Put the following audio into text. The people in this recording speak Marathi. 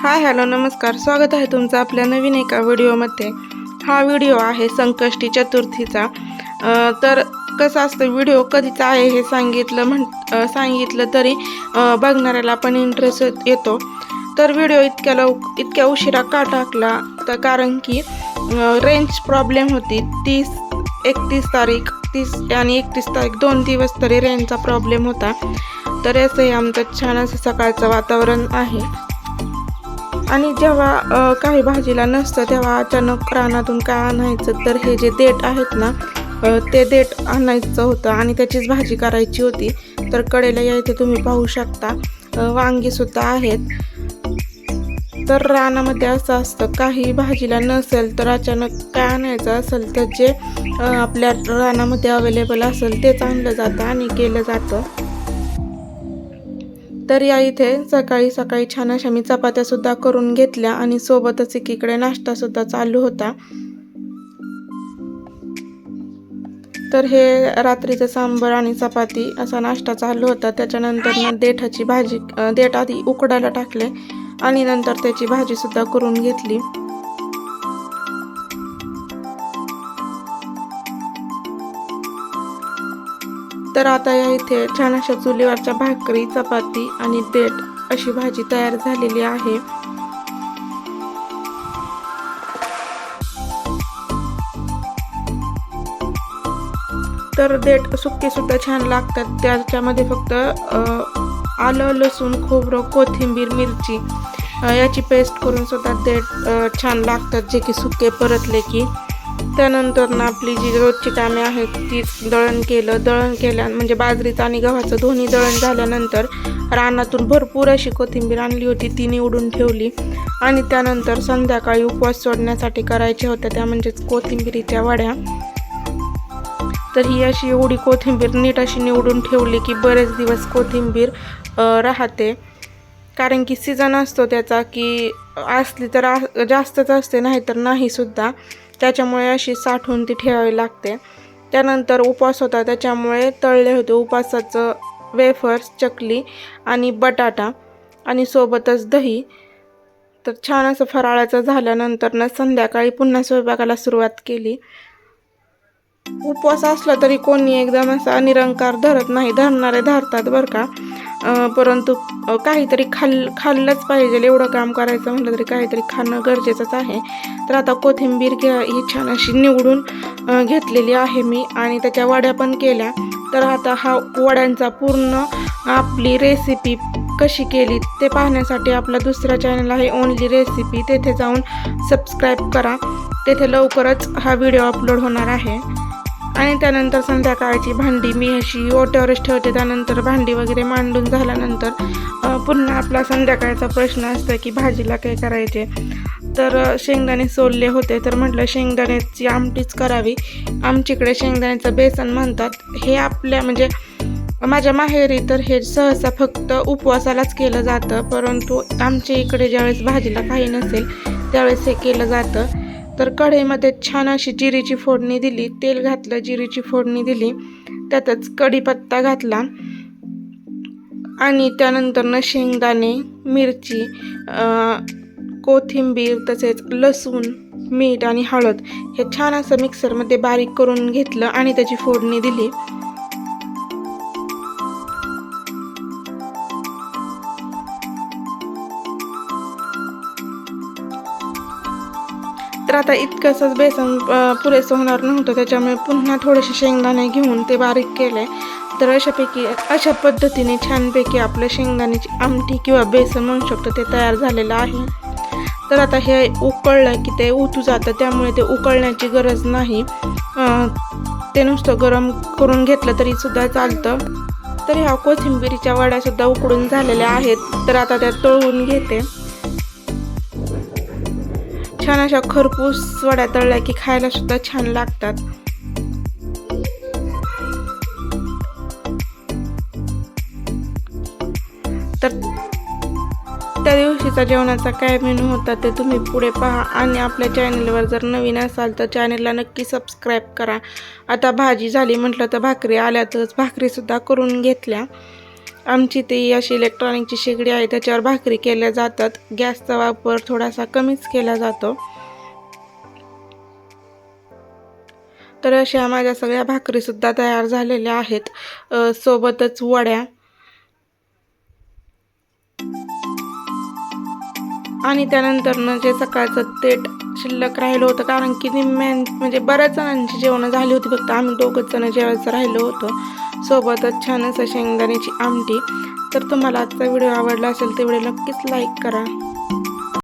हाय हॅलो नमस्कार. स्वागत आहे तुमचं आपल्या नवीन एका व्हिडिओमध्ये. हा व्हिडिओ आहे संकष्टी चतुर्थीचा. तर कसं असतं व्हिडिओ कधीचा आहे हे सांगितलं म्हण सांगितलं तरी बघणाऱ्याला पण इंटरेस्ट येतो. तर व्हिडिओ इतक्या लव इतक्या उशिरा का टाकला? तर कारण की रेंज प्रॉब्लेम होती. तीस एकतीस तारीख तीस आणि एकतीस तारीख दोन दिवस तरी रेंजचा प्रॉब्लेम होता. तर असंही आमचं छान असं सकाळचं वातावरण आहे. आणि जेव्हा काही भाजीला नसतं तेव्हा अचानक रानातून काय आणायचं तर हे जे देठ आहेत ना ते देठ आणायचं होतं आणि त्याचीच भाजी करायची होती. तर कडेला या इथे तुम्ही पाहू शकता वांगीसुद्धा आहेत. तर रानामध्ये असं असतं काही भाजीला नसेल तर अचानक काय आणायचं असेल तर जे आपल्या रानामध्ये अवेलेबल असेल तेच आणलं जातं आणि केलं जातं. तर या इथे सकाळी सकाळी छान अशा मी चपात्यासुद्धा करून घेतल्या आणि सोबतच एकीकडे नाश्तासुद्धा चालू होता. तर हे रात्रीचं सांबर आणि चपाती असा नाश्ता चालू होता. त्याच्यानंतर ना देठाची भाजी देठ आधी उकडायला टाकले आणि नंतर त्याची भाजीसुद्धा करून घेतली. तर आता या इथे छान अशा चुलीवरच्या भाकरी चपाती आणि देठ अशी भाजी तयार झालेली आहे. तर देठ सुके सुद्धा छान लागतात. त्याच्यामध्ये फक्त आलं लसूण खोबरं कोथिंबीर मिरची याची पेस्ट करून सुद्धा देठ छान लागतात. जे की सुके परतले की. त्यानंतर ना आपली जी रोजची कामे आहेत ती दळण केलं. दळण केल्या म्हणजे बाजरीचं आणि गव्हाचं दोन्ही दळण झाल्यानंतर रानातून भरपूर अशी कोथिंबीर आणली होती ती निवडून ठेवली. आणि त्यानंतर संध्याकाळी उपवास सोडण्यासाठी करायच्या होत्या त्या म्हणजेच कोथिंबिरीच्या वड्या. तर ही अशी एवढी कोथिंबीर नीट अशी निवडून ठेवली की बरेच दिवस कोथिंबीर राहते. कारण की सीझन असतो त्याचा की असली तर जास्तच असते नाही तर नाही सुद्धा. त्याच्यामुळे अशी साठवून ती ठेवावी लागते. त्यानंतर उपवास होता त्याच्यामुळे तळले होते उपवासाचं वेफर्स चकली आणि बटाटा आणि सोबतच दही. तर छान असं फराळाचं झाल्यानंतर ना संध्याकाळी पुन्हा स्वयंपाकाला सुरुवात केली. उपवास असला तरी कोणी एकदम असा निरंकार धरत नाही धरणारे धरतात बरं का. परंतु काहीतरी खाल खाल्लंच पाहिजे एवढं काम करायचं म्हटलं तरी काहीतरी खाणं गरजेचंच आहे. तर आता कोथिंबीर घ्या ही छान अशी निवडून घेतलेली आहे मी आणि त्याच्या वड्या पण केल्या. तर आता हा वड्यांचा पूर्ण आपली रेसिपी कशी केली ते पाहण्यासाठी आपला दुसरा चॅनल आहे ओनली रेसिपी तेथे जाऊन सबस्क्राईब करा. तेथे लवकरच हा व्हिडिओ अपलोड होणार आहे. आणि त्यानंतर संध्याकाळची भांडी मी अशी ओट्यावरच ठेवते. त्यानंतर भांडी वगैरे मांडून झाल्यानंतर पुन्हा आपला संध्याकाळचा प्रश्न असतो की भाजीला काय करायचे? तर शेंगदाणे सोलले होते. तर म्हटलं शेंगदाण्याची आमटीच करावी. आमच्याकडे शेंगदाण्याचं बेसन म्हणतात. हे आपल्या म्हणजे माझ्या माहेरी तर हे सहसा फक्त उपवासालाच केलं जातं. परंतु आमच्या इकडे ज्यावेळेस भाजीला काही नसेल त्यावेळेस हे केलं जातं. तर कढईमध्ये छान अशी जिरीची फोडणी दिली तेल घातलं जिरीची फोडणी दिली त्यातच कढीपत्ता घातला आणि त्यानंतरनं शेंगदाणे मिरची कोथिंबीर तसेच लसूण मीठ आणि हळद हे छान असं मिक्सरमध्ये बारीक करून घेतलं आणि त्याची फोडणी दिली. आता इतकंसंच बेसन पुरेसं होणार नव्हतं. त्याच्यामुळे पुन्हा थोडेसे शेंगदाणे घेऊन ते बारीक केले. तर अशापैकी अशा पद्धतीने छानपैकी आपलं शेंगदाण्याची आमटी किंवा बेसन म्हणू शकतो ते तयार झालेलं आहे. तर आता हे उकळलं की ते उतू जातं. त्यामुळे ते उकळण्याची गरज नाही. ते नुसतं गरम करून घेतलं तरी सुद्धा चालतं. तर ह्या कोथिंबिरीच्या वड्यासुद्धा उकडून झालेल्या आहेत. तर आता त्या तळून घेते. छान अशा खरपूस वड्या तळल्या की खायला सुद्धा छान लागतात. तर त्या दिवशीचा जेवणाचा काय मेनू होता ते तुम्ही पुढे पहा आणि आपल्या चॅनलवर जर नवीन असाल तर चॅनलला नक्की सबस्क्राईब करा. आता भाजी झाली म्हटलं तर भाकरी आल्यातच भाकरीसुद्धा करून घेतल्या. आमची ती अशी इलेक्ट्रॉनिकची शेगडी आहे त्याच्यावर भाकरी केल्या जातात. गॅसचा वापर थोडासा कमीच केला जातो. तर अशा माझ्या सगळ्या भाकरीसुद्धा तयार झालेल्या आहेत. सोबतच वड्या. आणि त्यानंतरनं जे सकाळचं तेट शिल्लक राहिलं होतं कारण की निम्म्या म्हणजे बऱ्याच जणांची जेवणं झाली होती फक्त आम्ही दोघंच जण जेवायचं राहिलो होतो. सोबतच छान असं शेंगदाण्याची आमटी. तर तुम्हाला आजचा व्हिडिओ आवडला असेल तर व्हिडिओ नक्कीच लाईक करा.